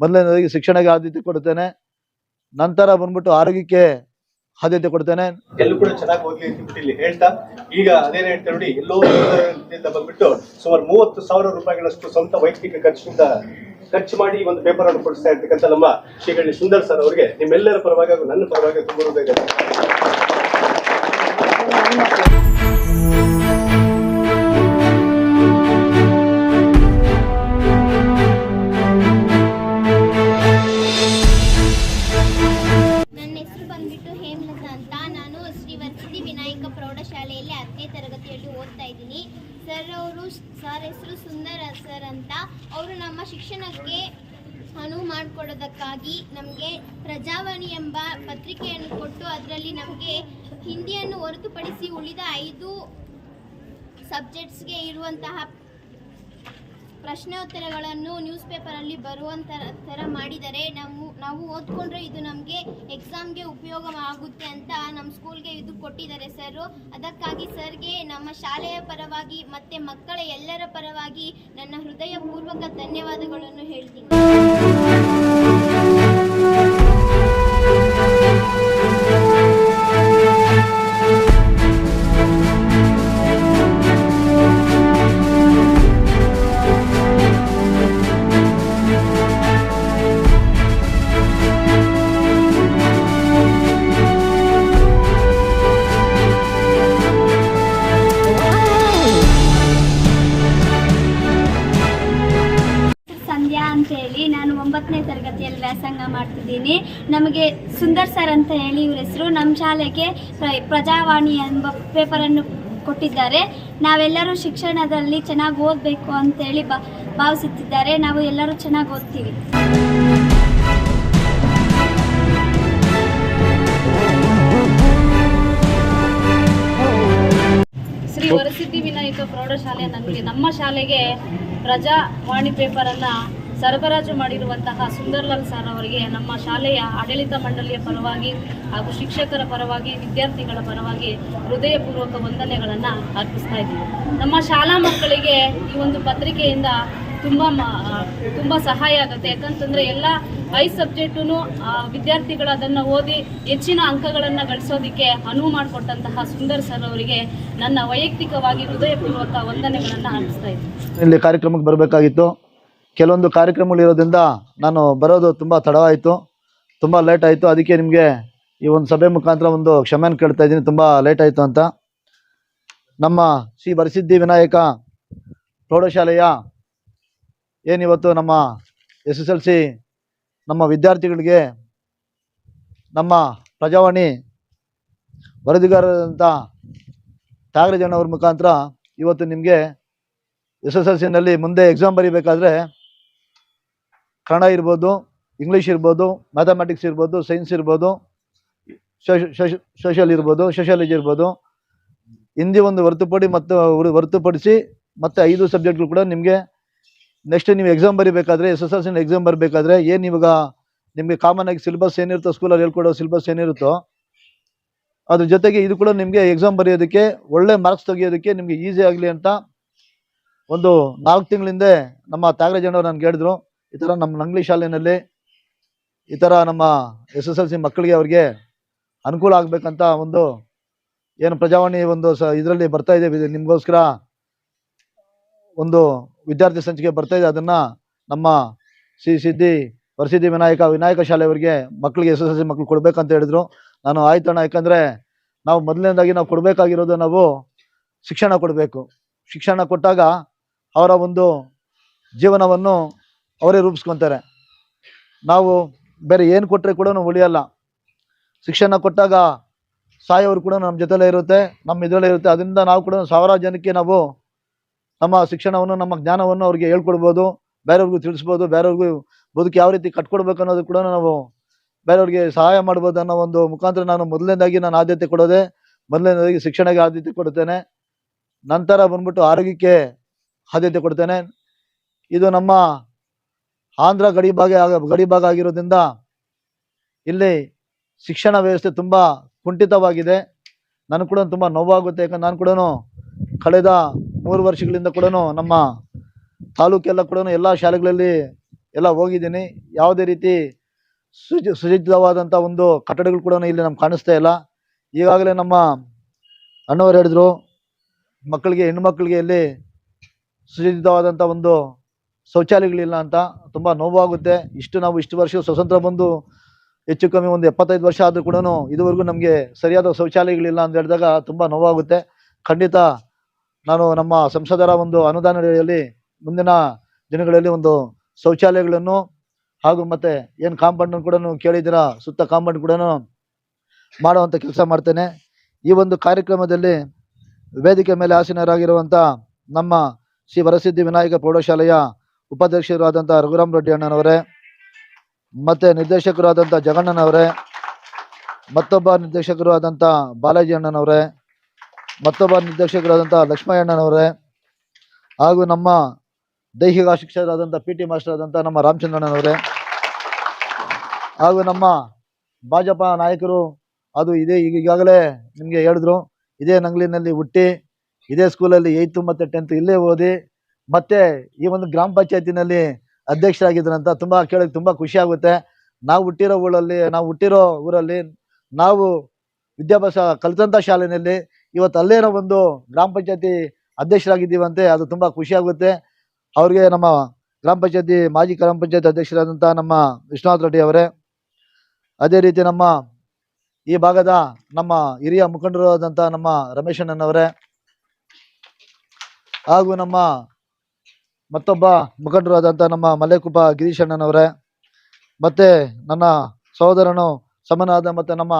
ಮೊದಲನೇದಾಗಿ ಶಿಕ್ಷಣಕ್ಕೆ ಆದ್ಯತೆ ಕೊಡ್ತೇನೆ. ನಂತರ ಬಂದ್ಬಿಟ್ಟು ಆರೋಗ್ಯಕ್ಕೆ ಆದ್ಯತೆ ಕೊಡ್ತೇನೆ. ಎಲ್ಲೂ ಕೂಡ ಚೆನ್ನಾಗಿ ಹೋಗ್ಲಿ ಅಂತ ಇಲ್ಲಿ ಹೇಳ್ತಾ, ಈಗ ಅದೇನೇ ಹೇಳ್ತಾ ನೋಡಿ, ಎಲ್ಲೋ ಬಂದ್ಬಿಟ್ಟು ಸುಮಾರು ಮೂವತ್ತು ಸಾವಿರ ರೂಪಾಯಿಗಳಷ್ಟು ಸ್ವಂತ ವೈಯಕ್ತಿಕ ಖರ್ಚಿನಿಂದ ಖರ್ಚು ಮಾಡಿ ಒಂದು ಪೇಪರ್ ಅನ್ನು ಕೊಡಿಸ್ತಾ ಇರ್ತಕ್ಕಂಥ ನಮ್ಮ ಶ್ರೀಗಳಿ ಸುಂದರ್ ಸರ್ ಅವರಿಗೆ ನಿಮ್ಮೆಲ್ಲರ ಪರವಾಗಿ ಹಾಗೂ ನನ್ನ ಪರವಾಗಿ ತುಂಬ ಸರ್ ಅವರು ಸರ್ ಹೆಸರು ಸುಂದರ ಸರ್ ಅಂತ. ಅವರು ನಮ್ಮ ಶಿಕ್ಷಣಕ್ಕೆ ಅನುವು ಮಾಡಿಕೊಡೋದಕ್ಕಾಗಿ ನಮಗೆ ಪ್ರಜಾವಾಣಿ ಎಂಬ ಪತ್ರಿಕೆಯನ್ನು ಕೊಟ್ಟು ಅದರಲ್ಲಿ ನಮಗೆ ಹಿಂದಿಯನ್ನು ಹೊರತುಪಡಿಸಿ ಉಳಿದ ಐದು ಸಬ್ಜೆಕ್ಟ್ಸ್ಗೆ ಇರುವಂತಹ ಪ್ರಶ್ನೋತ್ತರಗಳನ್ನು ನ್ಯೂಸ್ ಪೇಪರಲ್ಲಿ ಬರುವಂಥ ಥರ ಮಾಡಿದರೆ ನಾವು ನಾವು ಓದ್ಕೊಂಡ್ರೆ ಇದು ನಮಗೆ ಎಕ್ಸಾಮ್ಗೆ ಉಪಯೋಗ ಆಗುತ್ತೆ ಅಂತ ನಮ್ಮ ಸ್ಕೂಲ್ಗೆ ಇದು ಕೊಟ್ಟಿದ್ದಾರೆ ಸರ್ ಅದಕ್ಕಾಗಿ ಸರ್ಗೆ ನಮ್ಮ ಶಾಲೆಯ ಪರವಾಗಿ ಮತ್ತು ಮಕ್ಕಳ ಎಲ್ಲರ ಪರವಾಗಿ ನನ್ನ ಹೃದಯಪೂರ್ವಕ ಧನ್ಯವಾದಗಳನ್ನು ಹೇಳ್ತೀನಿ. ವ್ಯಾಸಂಗ ಮಾಡ್ತಿದ್ದೀನಿ. ನಮಗೆ ಸುಂದರ್ ಸರ್ ಅಂತ ಹೇಳಿ ಇವ್ರ ಹೆಸರು. ನಮ್ಮ ಶಾಲೆಗೆ ಪ್ರ- ಪ್ರಜಾವಾಣಿ ಎಂಬ ಪೇಪರನ್ನು ಕೊಟ್ಟಿದ್ದಾರೆ. ನಾವೆಲ್ಲರೂ ಶಿಕ್ಷಣದಲ್ಲಿ ಚೆನ್ನಾಗಿ ಓದಬೇಕು ಅಂತೇಳಿ ಹೇಳಿ ಭಾವಿಸುತ್ತಿದ್ದಾರೆ. ನಾವು ಎಲ್ಲರೂ ಚೆನ್ನಾಗಿ ಓದ್ತೀವಿ. ಶ್ರೀ ವರಸಿದ್ಧಿ ವಿನಾಯಕ ಪ್ರೌಢಶಾಲೆ, ನಮಗೆ ನಮ್ಮ ಶಾಲೆಗೆ ಪ್ರಜಾವಾಣಿ ಪೇಪರನ್ನು ಸರಬರಾಜು ಮಾಡಿರುವಂತಹ ಸುಂದರ್ಲಾಲ್ ಸರ್ ಅವರಿಗೆ ನಮ್ಮ ಶಾಲೆಯ ಆಡಳಿತ ಮಂಡಳಿಯ ಪರವಾಗಿ ಹಾಗೂ ಶಿಕ್ಷಕರ ಪರವಾಗಿ, ವಿದ್ಯಾರ್ಥಿಗಳ ಪರವಾಗಿ ಹೃದಯಪೂರ್ವಕ ವಂದನೆಗಳನ್ನು ಅರ್ಪಿಸ್ತಾ ಇದ್ದೀವಿ. ನಮ್ಮ ಶಾಲಾ ಮಕ್ಕಳಿಗೆ ಈ ಒಂದು ಪತ್ರಿಕೆಯಿಂದ ತುಂಬ ತುಂಬ ಸಹಾಯ ಆಗುತ್ತೆ. ಯಾಕಂತಂದರೆ ಎಲ್ಲ ಐದು ಸಬ್ಜೆಕ್ಟೂ ವಿದ್ಯಾರ್ಥಿಗಳು ಅದನ್ನು ಓದಿ ಹೆಚ್ಚಿನ ಅಂಕಗಳನ್ನು ಗಳಿಸೋದಕ್ಕೆ ಅನುವು ಮಾಡಿಕೊಟ್ಟಂತಹ ಸುಂದರ್ ಸರ್ ಅವರಿಗೆ ನನ್ನ ವೈಯಕ್ತಿಕವಾಗಿ ಹೃದಯಪೂರ್ವಕ ವಂದನೆಗಳನ್ನು ಅರ್ಪಿಸ್ತಾ ಇದ್ದೀನಿ. ಇಲ್ಲಿ ಕಾರ್ಯಕ್ರಮಕ್ಕೆ ಬರಬೇಕಾಗಿತ್ತು. ಕೆಲವೊಂದು ಕಾರ್ಯಕ್ರಮಗಳಿರೋದ್ರಿಂದ ನಾನು ಬರೋದು ತುಂಬ ತಡವಾಯಿತು, ತುಂಬ ಲೇಟ್ ಆಯಿತು. ಅದಕ್ಕೆ ನಿಮಗೆ ಈ ಒಂದು ಸಭೆ ಮುಖಾಂತರ ಒಂದು ಕ್ಷಮೆಯನ್ನು ಕೇಳ್ತಾ ಇದ್ದೀನಿ. ತುಂಬ ಲೇಟ್ ಆಯಿತು ಅಂತ. ನಮ್ಮ ಶ್ರೀ ಬರಸಿದ್ಧಿ ವಿನಾಯಕ ಪ್ರೌಢಶಾಲೆಯ ಏನಿವತ್ತು ನಮ್ಮ ಎಸ್ ಎಸ್ ಎಲ್ ಸಿ ನಮ್ಮ ವಿದ್ಯಾರ್ಥಿಗಳಿಗೆ ನಮ್ಮ ಪ್ರಜಾವಾಣಿ ವರದಿಗಾರರಂಥ ತ್ಯಾಗರಾಜಣ್ಣವ್ರ ಮುಖಾಂತರ ಇವತ್ತು ನಿಮಗೆ ಎಸ್ ಎಸ್ ಎಲ್ ಸಿನಲ್ಲಿ ಮುಂದೆ ಎಕ್ಸಾಮ್ ಬರೀಬೇಕಾದ್ರೆ ಕನ್ನಡ ಇರ್ಬೋದು ಇಂಗ್ಲೀಷ್ ಇರ್ಬೋದು ಮ್ಯಾಥಮೆಟಿಕ್ಸ್ ಇರ್ಬೋದು ಸೈನ್ಸ್ ಇರ್ಬೋದು ಸೋಷಲ್ ಇರ್ಬೋದು ಸೋಷಿಯಾಲಜಿ ಇರ್ಬೋದು. ಹಿಂದಿ ಒಂದು ಹೊರತುಪಡಿ ಮತ್ತು ಹೊರ- ಹೊರತುಪಡಿಸಿ ಮತ್ತೆ ಐದು ಸಬ್ಜೆಕ್ಟ್ಗಳು ಕೂಡ ನಿಮಗೆ ನೆಕ್ಸ್ಟ್ ನೀವು ಎಕ್ಸಾಮ್ ಬರೀಬೇಕಾದ್ರೆ ಎಸ್ ಎಸ್ ಎಲ್ ಸಿನ ಎಕ್ಸಾಮ್ ಬರಬೇಕಾದ್ರೆ ಏನು ಇವಾಗ ನಿಮಗೆ ಕಾಮನ್ ಆಗಿ ಸಿಲೆಬಸ್ ಏನಿರುತ್ತೋ ಸ್ಕೂಲಲ್ಲಿ ಹೇಳ್ಕೊಡೋ ಸಿಲೆಬಸ್ ಏನಿರುತ್ತೋ ಅದ್ರ ಜೊತೆಗೆ ಇದು ಕೂಡ ನಿಮಗೆ ಎಕ್ಸಾಮ್ ಬರೆಯೋದಕ್ಕೆ ಒಳ್ಳೆ ಮಾರ್ಕ್ಸ್ ತೆಗಿಯೋದಕ್ಕೆ ನಿಮಗೆ ಈಸಿ ಆಗಲಿ ಅಂತ ಒಂದು ನಾಲ್ಕು ತಿಂಗಳಿಂದೆ ನಮ್ಮ ತ್ಯಾಗರಾಜಣ್ಣವ್ರು ನನಗೆ ಹೇಳಿದ್ರು. ಈ ಥರ ನಮ್ಮ ನಂಗ್ಲಿ ಶಾಲೆಯಲ್ಲಿ ಈ ಥರ ನಮ್ಮ ಎಸ್ ಎಸ್ ಎಲ್ ಸಿ ಮಕ್ಕಳಿಗೆ ಅವ್ರಿಗೆ ಅನುಕೂಲ ಆಗಬೇಕಂತ ಒಂದು ಏನು ಪ್ರಜಾವಾಣಿ ಒಂದು ಸ ಇದರಲ್ಲಿ ಬರ್ತಾ ಇದೆ. ನಿಮಗೋಸ್ಕರ ಒಂದು ವಿದ್ಯಾರ್ಥಿ ಸಂಚಿಕೆ ಬರ್ತಾ ಇದೆ. ಅದನ್ನು ನಮ್ಮ ಶ್ರೀ ಸಿದ್ಧಿ ವರಸಿದ್ಧಿ ವಿನಾಯಕ ವಿನಾಯಕ ಶಾಲೆಯವರಿಗೆ ಮಕ್ಕಳಿಗೆ ಎಸ್ ಎಸ್ ಎಲ್ ಸಿ ಮಕ್ಕಳು ಕೊಡಬೇಕಂತ ಹೇಳಿದ್ರು. ನಾನು ಆಯ್ತಣ್ಣ ಯಾಕಂದರೆ ನಾವು ಮೊದಲನೇದಾಗಿ ನಾವು ಕೊಡಬೇಕಾಗಿರೋದು ನಾವು ಶಿಕ್ಷಣ ಕೊಡಬೇಕು. ಶಿಕ್ಷಣ ಕೊಟ್ಟಾಗ ಅವರ ಒಂದು ಜೀವನವನ್ನು ಅವರೇ ರೂಪಿಸ್ಕೊತಾರೆ. ನಾವು ಬೇರೆ ಏನು ಕೊಟ್ಟರೆ ಕೂಡ ಉಳಿಯಲ್ಲ. ಶಿಕ್ಷಣ ಕೊಟ್ಟಾಗ ಸಾಯೋರು ಕೂಡ ನಮ್ಮ ಜೊತೆಲೇ ಇರುತ್ತೆ, ನಮ್ಮ ಇದರಲ್ಲೇ ಇರುತ್ತೆ. ಅದರಿಂದ ನಾವು ಕೂಡ ಸಾವಿರಾರು ಜನಕ್ಕೆ ನಾವು ನಮ್ಮ ಶಿಕ್ಷಣವನ್ನು, ನಮ್ಮ ಜ್ಞಾನವನ್ನು ಅವ್ರಿಗೆ ಹೇಳ್ಕೊಡ್ಬೋದು, ಬೇರೆಯವ್ರಿಗೂ ತಿಳಿಸ್ಬೋದು, ಬೇರೆಯವ್ರಿಗೂ ಬದುಕು ಯಾವ ರೀತಿ ಕಟ್ಕೊಡ್ಬೇಕು ಅನ್ನೋದು ಕೂಡ ನಾವು ಬೇರೆಯವ್ರಿಗೆ ಸಹಾಯ ಮಾಡ್ಬೋದು ಅನ್ನೋ ಒಂದು ಮುಖಾಂತರ ನಾನು ಮೊದಲನೇದಾಗಿ ನಾನು ಆದ್ಯತೆ ಕೊಡೋದೆ, ಮೊದಲನೇದಾಗಿ ಶಿಕ್ಷಣಕ್ಕೆ ಆದ್ಯತೆ ಕೊಡ್ತೇನೆ. ನಂತರ ಬಂದ್ಬಿಟ್ಟು ಆರೋಗ್ಯಕ್ಕೆ ಆದ್ಯತೆ ಕೊಡ್ತೇನೆ. ಇದು ನಮ್ಮ ಆಂಧ್ರ ಗಡಿ ಭಾಗ ಗಡಿ ಭಾಗ ಆಗಿರೋದ್ರಿಂದ ಇಲ್ಲಿ ಶಿಕ್ಷಣ ವ್ಯವಸ್ಥೆ ತುಂಬ ಕುಂಠಿತವಾಗಿದೆ. ನನಗೆ ಕೂಡ ತುಂಬ ನೋವಾಗುತ್ತೆ. ಯಾಕಂದ್ರೆ ನಾನು ಕೂಡ ಕಳೆದ ಮೂರು ವರ್ಷಗಳಿಂದ ಕೂಡ ನಮ್ಮ ತಾಲೂಕೆಲ್ಲ ಕೂಡ ಎಲ್ಲ ಶಾಲೆಗಳಲ್ಲಿ ಎಲ್ಲ ಹೋಗಿದ್ದೀನಿ. ಯಾವುದೇ ರೀತಿ ಸುಜ ಒಂದು ಕಟ್ಟಡಗಳು ಕೂಡ ಇಲ್ಲಿ ನಮ್ಗೆ ಕಾಣಿಸ್ತಾ ಇಲ್ಲ. ಈಗಾಗಲೇ ನಮ್ಮ ಅಣ್ಣವರು ಹೇಳಿದ್ರು, ಮಕ್ಕಳಿಗೆ ಹೆಣ್ಮಕ್ಳಿಗೆ ಇಲ್ಲಿ ಸುಜಿತವಾದಂಥ ಒಂದು ಶೌಚಾಲಯಗಳಿಲ್ಲ ಅಂತ ತುಂಬ ನೋವಾಗುತ್ತೆ. ಇಷ್ಟು ನಾವು ಇಷ್ಟು ವರ್ಷ ಸ್ವತಂತ್ರ ಬಂದು ಹೆಚ್ಚು ಕಮ್ಮಿ ಒಂದು ಎಪ್ಪತ್ತೈದು ವರ್ಷ ಆದರೂ ಕೂಡ ಇದುವರೆಗೂ ನಮಗೆ ಸರಿಯಾದ ಶೌಚಾಲಯಗಳಿಲ್ಲ ಅಂತ ಹೇಳಿದಾಗ ತುಂಬ ನೋವಾಗುತ್ತೆ. ಖಂಡಿತ ನಾನು ನಮ್ಮ ಸಂಸದರ ಒಂದು ಅನುದಾನದಲ್ಲಿ ಮುಂದಿನ ದಿನಗಳಲ್ಲಿ ಒಂದು ಶೌಚಾಲಯಗಳನ್ನು ಹಾಗೂ ಮತ್ತೆ ಏನು ಕಾಂಪೌಂಡ್ ಕೂಡ ಕೇಳಿದ್ದೀರಾ, ಸುತ್ತ ಕಾಂಪೌಂಡ್ ಕೂಡ ಮಾಡುವಂಥ ಕೆಲಸ ಮಾಡ್ತೇನೆ. ಈ ಒಂದು ಕಾರ್ಯಕ್ರಮದಲ್ಲಿ ವೇದಿಕೆ ಮೇಲೆ ಆಸೀನರಾಗಿರುವಂಥ ನಮ್ಮ ಶ್ರೀ ವರಸಿದ್ಧಿ ವಿನಾಯಕ ಪ್ರೌಢಶಾಲೆಯ ಉಪಾಧ್ಯಕ್ಷರು ಆದಂಥ ರಘುರಾಮ್ ರೆಡ್ಡಿ ಅಣ್ಣನವರೇ, ಮತ್ತೆ ನಿರ್ದೇಶಕರು ಆದಂಥ ಜಗಣ್ಣನವರೇ, ಮತ್ತೊಬ್ಬ ನಿರ್ದೇಶಕರು ಆದಂಥ ಬಾಲಾಜಿ ಅಣ್ಣನವರೇ, ಮತ್ತೊಬ್ಬ ನಿರ್ದೇಶಕರಾದಂಥ ಲಕ್ಷ್ಮಯ್ಯ ಅಣ್ಣನವರೇ, ಹಾಗೂ ನಮ್ಮ ದೈಹಿಕ ಶಿಕ್ಷಕರಾದಂಥ ಪಿ ಟಿ ಮಾಸ್ಟರ್ ಆದಂಥ ನಮ್ಮ ರಾಮಚಂದ್ರಣ್ಣನವರೇ ಹಾಗೂ ನಮ್ಮ ಭಾಜಪ ನಾಯಕರು, ಅದು ಇದೇ ಈಗ ಈಗಾಗಲೇ ನಿಮಗೆ ಹೇಳಿದ್ರು, ಇದೇ ನಂಗ್ಲಿನಲ್ಲಿ ಹುಟ್ಟಿ, ಇದೇ ಸ್ಕೂಲಲ್ಲಿ ಏಯ್ತು ಮತ್ತು ಟೆಂತ್ ಇಲ್ಲೇ ಓದಿ ಮತ್ತೆ ಈ ಒಂದು ಗ್ರಾಮ ಪಂಚಾಯತಿನಲ್ಲಿ ಅಧ್ಯಕ್ಷರಾಗಿದ್ರಂತ ತುಂಬಾ ಕೇಳೋಕೆ ತುಂಬಾ ಖುಷಿ ಆಗುತ್ತೆ. ನಾವು ಹುಟ್ಟಿರೋ ಊರಲ್ಲಿ, ನಾವು ಹುಟ್ಟಿರೋ ಊರಲ್ಲಿ ನಾವು ವಿದ್ಯಾಭ್ಯಾಸ ಕಲಿತಂಥ ಶಾಲೆಯಲ್ಲಿ ಇವತ್ತು ಅಲ್ಲೇನೋ ಒಂದು ಗ್ರಾಮ ಪಂಚಾಯತಿ ಅಧ್ಯಕ್ಷರಾಗಿದ್ದೀವಂತೆ ಅದು ತುಂಬಾ ಖುಷಿ ಆಗುತ್ತೆ. ಅವ್ರಿಗೆ ನಮ್ಮ ಗ್ರಾಮ ಪಂಚಾಯತಿ, ಮಾಜಿ ಗ್ರಾಮ ಪಂಚಾಯತಿ ಅಧ್ಯಕ್ಷರಾದಂಥ ನಮ್ಮ ವಿಶ್ವನಾಥ್ ರೆಡ್ಡಿ ಅವರೇ, ಅದೇ ರೀತಿ ನಮ್ಮ ಈ ಭಾಗದ ನಮ್ಮ ಹಿರಿಯ ಮುಖಂಡರು ಆದಂಥ ನಮ್ಮ ರಮೇಶ್ ಅಣ್ಣನವರೇ ಹಾಗೂ ನಮ್ಮ ಮತ್ತೊಬ್ಬ ಮುಖಂಡರು ಆದಂಥ ನಮ್ಮ ಮಲೆಕುಪ್ಪ ಗಿರೀಶ್ ಅಣ್ಣನವರೇ ಮತ್ತೆ ನನ್ನ ಸಹೋದರನು ಸಮನಾದ ಮತ್ತು ನಮ್ಮ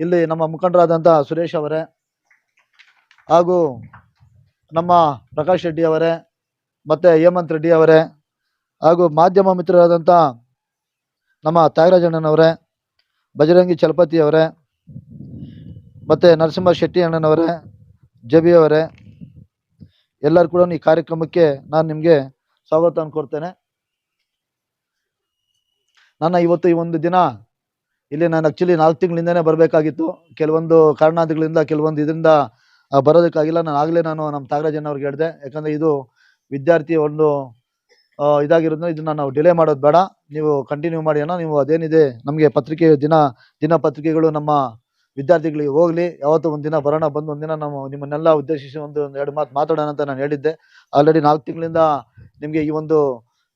ಇಲ್ಲಿ ನಮ್ಮ ಮುಖಂಡರಾದಂಥ ಸುರೇಶ್ ಅವರೇ. ಹಾಗೂ ನಮ್ಮ ಪ್ರಕಾಶ್ ರೆಡ್ಡಿ ಅವರೇ, ಮತ್ತು ಹೇಮಂತ್ ರೆಡ್ಡಿ ಅವರೇ, ಹಾಗೂ ಮಾಧ್ಯಮ ಮಿತ್ರರಾದಂಥ ನಮ್ಮ ತ್ಯಾಗರಾಜಣ್ಣನವರೇ ಬಜರಂಗಿ ಚಲಪತಿ ಅವರೇ, ಮತ್ತು ನರಸಿಂಹ ಶೆಟ್ಟಿ ಅಣ್ಣನವರೇ, ಜಬಿ ಅವರೇ ಎಲ್ಲರೂ ಕೂಡ ಈ ಕಾರ್ಯಕ್ರಮಕ್ಕೆ ನಾನು ನಿಮಗೆ ಸ್ವಾಗತ ಕೊಡ್ತೇನೆ ನನ್ನ ಇವತ್ತು ಈ ಒಂದು ದಿನ ಇಲ್ಲಿ ನಾನು ಆ್ಯಕ್ಚುಲಿ ನಾಲ್ಕು ತಿಂಗಳಿಂದನೇ ಬರಬೇಕಾಗಿತ್ತು. ಕೆಲವೊಂದು ಕಾರಣಾದಿಗಳಿಂದ ಕೆಲವೊಂದು ಇದರಿಂದ ಬರೋದಕ್ಕಾಗಿಲ್ಲ. ನಾನು ಆಗಲೇ ನಾನು ನಮ್ಮ ತಾಗರಾಜನ್ ಅವ್ರಿಗೆ ಹೇಳಿದೆ. ಯಾಕಂದರೆ ಇದು ವಿದ್ಯಾರ್ಥಿ ಒಂದು ಇದಾಗಿರೋದ್ರಿಂದ ಇದನ್ನ ನಾವು ಡಿಲೇ ಮಾಡೋದು ಬೇಡ. ನೀವು ಕಂಟಿನ್ಯೂ ಮಾಡಿ ಅಣ್ಣ. ನೀವು ಅದೇನಿದೆ ನಮಗೆ ಪತ್ರಿಕೆ ದಿನ ದಿನ ಪತ್ರಿಕೆಗಳು ನಮ್ಮ ವಿದ್ಯಾರ್ಥಿಗಳಿಗೆ ಹೋಗ್ಲಿ, ಯಾವತ್ತೂ ಒಂದಿನ ಬರೋಣ, ಬಂದು ಒಂದಿನ ನಾವು ನಿಮ್ಮನ್ನೆಲ್ಲ ಉದ್ದೇಶಿಸಿ ಒಂದು ಎರಡು ಮಾತು ಮಾತಾಡೋಣ ಅಂತ ನಾನು ಹೇಳಿದ್ದೆ. ಆಲ್ರೆಡಿ ನಾಲ್ಕು ತಿಂಗಳಿಂದ ನಿಮಗೆ ಈ ಒಂದು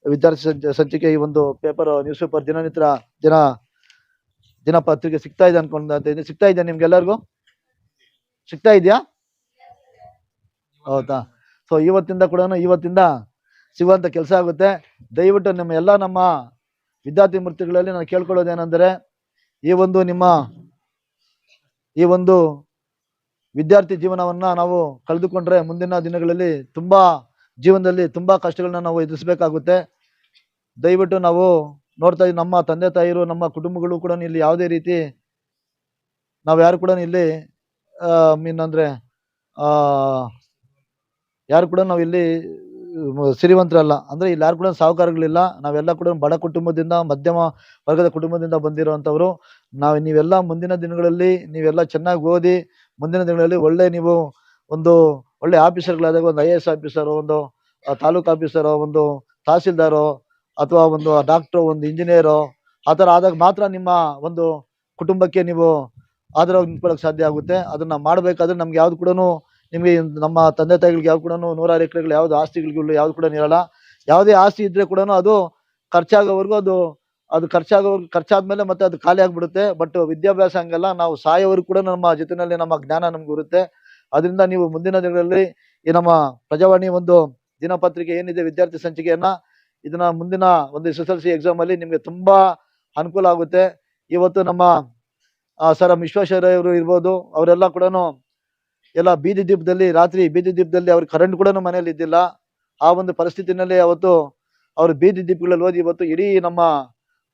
ವಿದ್ಯಾರ್ಥಿ ಸಂಚ, ಸಂಚಿಕೆ, ಈ ಒಂದು ಪೇಪರ್ ನ್ಯೂಸ್ ಪೇಪರ್ ದಿನನಿತ್ಯ ದಿನ ದಿನ ಪತ್ರಿಕೆ ಸಿಗ್ತಾ ಇದೆ ಅನ್ಕೊಂಡ ಸಿಗ್ತಾ ಇದೆಯಾ ನಿಮ್ಗೆಲ್ಲರಿಗೂ ಸಿಗ್ತಾ ಇದೆಯಾ? ಹೌದಾ? ಸೊ ಇವತ್ತಿಂದ ಕೂಡ ಇವತ್ತಿಂದ ಸಿಗುವಂಥ ಕೆಲಸ ಆಗುತ್ತೆ. ದಯವಿಟ್ಟು ನಿಮ್ಮ ಎಲ್ಲ ನಮ್ಮ ವಿದ್ಯಾರ್ಥಿ ಮೂರ್ತಿಗಳಲ್ಲಿ ನಾನು ಕೇಳ್ಕೊಳ್ಳೋದೇನೆಂದರೆ, ಈ ಒಂದು ನಿಮ್ಮ ಈ ಒಂದು ವಿದ್ಯಾರ್ಥಿ ಜೀವನವನ್ನು ನಾವು ಕಳೆದುಕೊಂಡ್ರೆ ಮುಂದಿನ ದಿನಗಳಲ್ಲಿ ತುಂಬ ಜೀವನದಲ್ಲಿ ತುಂಬ ಕಷ್ಟಗಳನ್ನ ನಾವು ಎದುರಿಸಬೇಕಾಗುತ್ತೆ. ದಯವಿಟ್ಟು ನಾವು ನೋಡ್ತಾ ಇದ್ದೀವಿ ನಮ್ಮ ತಂದೆ ತಾಯಿರು, ನಮ್ಮ ಕುಟುಂಬಗಳು ಕೂಡ ಇಲ್ಲಿ ಯಾವುದೇ ರೀತಿ ನಾವು ಯಾರು ಕೂಡ ಇಲ್ಲಿ ಮೀನ್ ಅಂದರೆ ಯಾರು ಕೂಡ ನಾವು ಇಲ್ಲಿ ಸಿರಿವಂತರಲ್ಲ ಅಂದರೆ ಇಲ್ಲಿ ಯಾರು ಕೂಡ ಸಾಹುಕಾರಗಳಿಲ್ಲ. ನಾವೆಲ್ಲ ಕೂಡ ಬಡ ಕುಟುಂಬದಿಂದ, ಮಧ್ಯಮ ವರ್ಗದ ಕುಟುಂಬದಿಂದ ಬಂದಿರುವಂಥವ್ರು ನಾವು ನೀವೆಲ್ಲ ಮುಂದಿನ ದಿನಗಳಲ್ಲಿ, ನೀವೆಲ್ಲ ಚೆನ್ನಾಗಿ ಓದಿ, ಮುಂದಿನ ದಿನಗಳಲ್ಲಿ ಒಳ್ಳೆ ನೀವು ಒಂದು ಒಳ್ಳೆ ಆಫೀಸರ್ಗಳಾದಾಗ ಒಂದು ಐ ಎ ಎಸ್ ಆಫೀಸರು, ಒಂದು ತಾಲೂಕು ಆಫೀಸರು, ಒಂದು ತಹಸೀಲ್ದಾರು, ಅಥವಾ ಒಂದು ಡಾಕ್ಟ್ರು, ಒಂದು ಇಂಜಿನಿಯರು, ಆ ಥರ ಆದಾಗ ಮಾತ್ರ ನಿಮ್ಮ ಒಂದು ಕುಟುಂಬಕ್ಕೆ ನೀವು ಆಧಾರವಾಗಿ ನಿಂತ್ಕೊಳ್ಳೋಕೆ ಸಾಧ್ಯ ಆಗುತ್ತೆ. ಅದನ್ನ ಮಾಡಬೇಕಾದ್ರೆ ನಮ್ಗೆ ಯಾವ್ದು ಕೂಡ ನಿಮಗೆ ನಮ್ಮ ತಂದೆ ತಾಯಿಗಳಿಗೆ ಯಾವ ಕೂಡ ನೂರಾರು ಎಕರೆಗಳು ಯಾವ್ದು ಆಸ್ತಿಗಳಿಗೆ ಯಾವ್ದು ಕೂಡ ಇರಲ್ಲ. ಯಾವುದೇ ಆಸ್ತಿ ಇದ್ರೆ ಕೂಡ ಅದು ಖರ್ಚಾಗೋವರೆಗೂ ಅದು ಅದು ಖರ್ಚಾಗೋವರೆಗೂ ಖರ್ಚಾದ್ಮೇಲೆ ಮತ್ತೆ ಅದು ಖಾಲಿ ಆಗ್ಬಿಡುತ್ತೆ. ಬಟ್ ವಿದ್ಯಾಭ್ಯಾಸ ಹಂಗಲ್ಲ, ನಾವು ಸಾಯೋವರೆಗೂ ಕೂಡ ನಮ್ಮ ಜೊತೆನಲ್ಲಿ ನಮ್ಮ ಜ್ಞಾನ ನಮ್ಗೆ ಇರುತ್ತೆ. ಅದರಿಂದ ನೀವು ಮುಂದಿನ ದಿನಗಳಲ್ಲಿ ಈ ನಮ್ಮ ಪ್ರಜಾವಾಣಿ ಒಂದು ದಿನಪತ್ರಿಕೆ ಏನಿದೆ, ವಿದ್ಯಾರ್ಥಿ ಸಂಚಿಕೆಯನ್ನ, ಇದನ್ನ ಮುಂದಿನ ಒಂದು S S L C exam ಅಲ್ಲಿ ನಿಮ್ಗೆ ತುಂಬಾ ಅನುಕೂಲ ಆಗುತ್ತೆ. ಇವತ್ತು ನಮ್ಮ ಸರ್ ವಿಶ್ವೇಶ್ವರಯ್ಯ ಅವರು ಇರ್ಬೋದು, ಅವರೆಲ್ಲ ಕೂಡ ಎಲ್ಲ ಬೀದಿ ದೀಪದಲ್ಲಿ, ರಾತ್ರಿ ಬೀದಿ ದೀಪದಲ್ಲಿ ಅವ್ರಿಗೆ ಕರೆಂಟ್ ಕೂಡ ಮನೇಲಿ ಇದ್ದಿಲ್ಲ. ಆ ಒಂದು ಪರಿಸ್ಥಿತಿನಲ್ಲಿ ಅವತ್ತು ಅವರು ಬೀದಿ ದೀಪಗಳಲ್ಲಿ ಓದಿ ಇವತ್ತು ಇಡೀ ನಮ್ಮ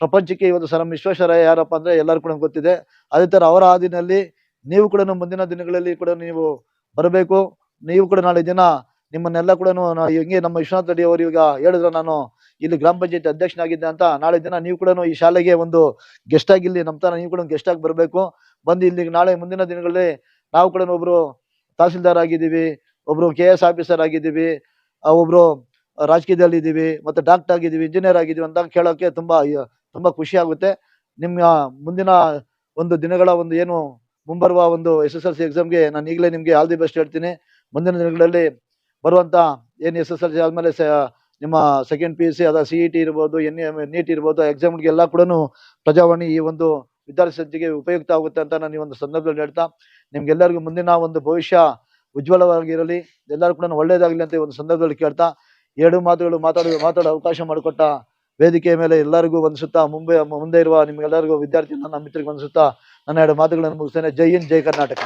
ಪ್ರಪಂಚಕ್ಕೆ ಇವತ್ತು ಸರ್ ವಿಶ್ವೇಶ್ವರಯ್ಯ ಯಾರಪ್ಪ ಅಂದ್ರೆ ಎಲ್ಲರೂ ಕೂಡ ಗೊತ್ತಿದೆ. ಅದೇ ತರ ಅವರ ಹಾದಿನಲ್ಲಿ ನೀವು ಕೂಡ ಮುಂದಿನ ದಿನಗಳಲ್ಲಿ ಕೂಡ ನೀವು ಬರಬೇಕು. ನೀವು ಕೂಡ ನಾಳೆ ದಿನ ನಿಮ್ಮನ್ನೆಲ್ಲ ಕೂಡ ಹೆಂಗೆ ನಮ್ಮ ವಿಶ್ವನಾಥ್ ರೆಡ್ಡಿ ಅವರು ಈಗ ಹೇಳಿದ್ರೆ ನಾನು ಇಲ್ಲಿ ಗ್ರಾಮ ಪಂಚಾಯತಿ ಅಧ್ಯಕ್ಷನಾಗಿದ್ದೆ ಅಂತ, ನಾಳೆ ದಿನ ನೀವು ಕೂಡ ಈ ಶಾಲೆಗೆ ಒಂದು ಗೆಸ್ಟ್ ಆಗಿ ಇಲ್ಲಿ ನಮ್ಮ ತರ ನೀವು ಕೂಡ ಗೆಸ್ಟ್ ಆಗಿ ಬರಬೇಕು. ಬಂದು ಇಲ್ಲಿ ನಾಳೆ ಮುಂದಿನ ದಿನಗಳಲ್ಲಿ ನಾವು ಕೂಡ ಒಬ್ರು ತಹಸೀಲ್ದಾರ್ ಆಗಿದ್ದೀವಿ ಒಬ್ರು ಕೆ ಎಸ್ ಆಫೀಸರ್ ಆಗಿದ್ದೀವಿ ಒಬ್ರು ರಾಜಕೀಯದಲ್ಲಿ ಇದ್ದೀವಿ ಮತ್ತೆ ಡಾಕ್ಟರ್ ಆಗಿದ್ದೀವಿ ಇಂಜಿನಿಯರ್ ಆಗಿದ್ದೀವಿ ಅಂತ ಕೇಳೋಕೆ ತುಂಬಾ ತುಂಬಾ ಖುಷಿ ಆಗುತ್ತೆ. ನಿಮ್ಮ ಮುಂದಿನ ಒಂದು ದಿನಗಳ ಒಂದು ಏನು ಮುಂಬರುವ ಒಂದು ಎಸ್ ಎಸ್ ಎಲ್ ಸಿ ಎಕ್ಸಾಮ್ಗೆ ನಾನು ಈಗಲೇ ನಿಮಗೆ ಆಲ್ ದಿ ಬೆಸ್ಟ್ ಹೇಳ್ತೀನಿ. ಮುಂದಿನ ದಿನಗಳಲ್ಲಿ ಬರುವಂತ ಏನು ಎಸ್ ಎಸ್ ಎಲ್ ಸಿ ಆದಮೇಲೆ ನಿಮ್ಮ ಸೆಕೆಂಡ್ ಪಿ ಯು ಸಿ ಅದ ಸಿ ಇ ಟಿ ಇರ್ಬೋದು ಎನ್ ನೀಟ್ ಇರ್ಬೋದು ಎಕ್ಸಾಮ್ಗೆಲ್ಲ ಕೂಡ ಪ್ರಜಾವಾಣಿ ಈ ಒಂದು ವಿದ್ಯಾರ್ಥಿ ಉಪಯುಕ್ತ ಆಗುತ್ತೆ ಅಂತ ನಾನು ಈ ಒಂದು ಸಂದರ್ಭದಲ್ಲಿ ಹೇಳ್ತಾ, ನಿಮ್ಗೆಲ್ಲರಿಗೂ ಮುಂದಿನ ಒಂದು ಭವಿಷ್ಯ ಉಜ್ವಲವಾಗಿರಲಿ. ಎಲ್ಲರೂ ಕೂಡ ಒಳ್ಳೇದಾಗಲಿ ಅಂತ ಈ ಒಂದು ಸಂದರ್ಭದಲ್ಲಿ ಕೇಳ್ತಾ, ಎರಡು ಮಾತುಗಳು ಮಾತಾಡೋ ಮಾತಾಡೋ ಅವಕಾಶ ಮಾಡಿಕೊಟ್ಟ ವೇದಿಕೆಯ ಮೇಲೆ ಎಲ್ಲರಿಗೂ ವಂದಿಸುತ್ತಾ, ಮುಂಬೈ, ಮುಂದೆ ಇರುವ ನಿಮ್ಗೆಲ್ಲರಿಗೂ ವಿದ್ಯಾರ್ಥಿ ನನ್ನ ಮಿತ್ರರಿಗೆ ವಂದಿಸುತ್ತಾ, ನನ್ನ ಎರಡು ಮಾತುಗಳನ್ನು ಮುಗಿಸ್ತೇನೆ. ಜೈ ಹಿಂದ್, ಜೈ ಕರ್ನಾಟಕ.